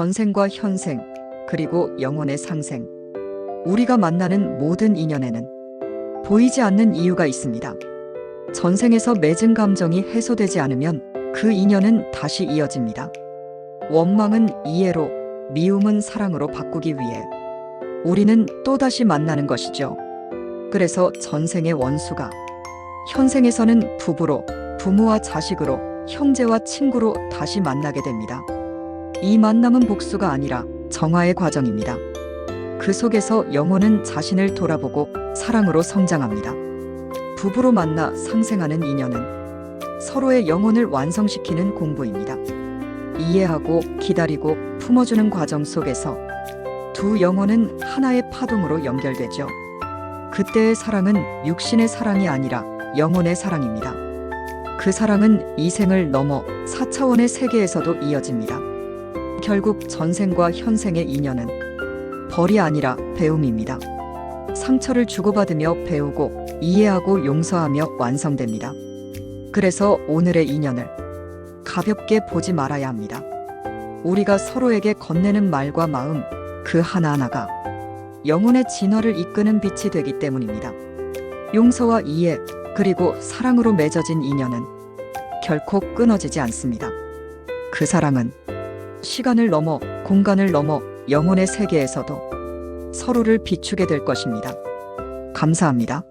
전생과 현생, 그리고 영혼의 상생. 우리가 만나는 모든 인연에는 보이지 않는 이유가 있습니다. 전생에서 맺은 감정이 해소되지 않으면 그 인연은 다시 이어집니다. 원망은 이해로, 미움은 사랑으로 바꾸기 위해 우리는 또다시 만나는 것이죠. 그래서 전생의 원수가 현생에서는 부부로, 부모와 자식으로, 형제와 친구로 다시 만나게 됩니다. 이 만남은 복수가 아니라 정화의 과정입니다. 그 속에서 영혼은 자신을 돌아보고 사랑으로 성장합니다. 부부로 만나 상생하는 인연은 서로의 영혼을 완성시키는 공부입니다. 이해하고 기다리고 품어주는 과정 속에서 두 영혼은 하나의 파동으로 연결되죠. 그때의 사랑은 육신의 사랑이 아니라 영혼의 사랑입니다. 그 사랑은 이 생을 넘어 4차원의 세계에서도 이어집니다. 결국 전생과 현생의 인연은 벌이 아니라 배움입니다. 상처를 주고받으며 배우고 이해하고 용서하며 완성됩니다. 그래서 오늘의 인연을 가볍게 보지 말아야 합니다. 우리가 서로에게 건네는 말과 마음 그 하나하나가 영혼의 진화를 이끄는 빛이 되기 때문입니다. 용서와 이해 그리고 사랑으로 맺어진 인연은 결코 끊어지지 않습니다. 그 사랑은 시간을 넘어 공간을 넘어 영혼의 세계에서도 서로를 비추게 될 것입니다. 감사합니다.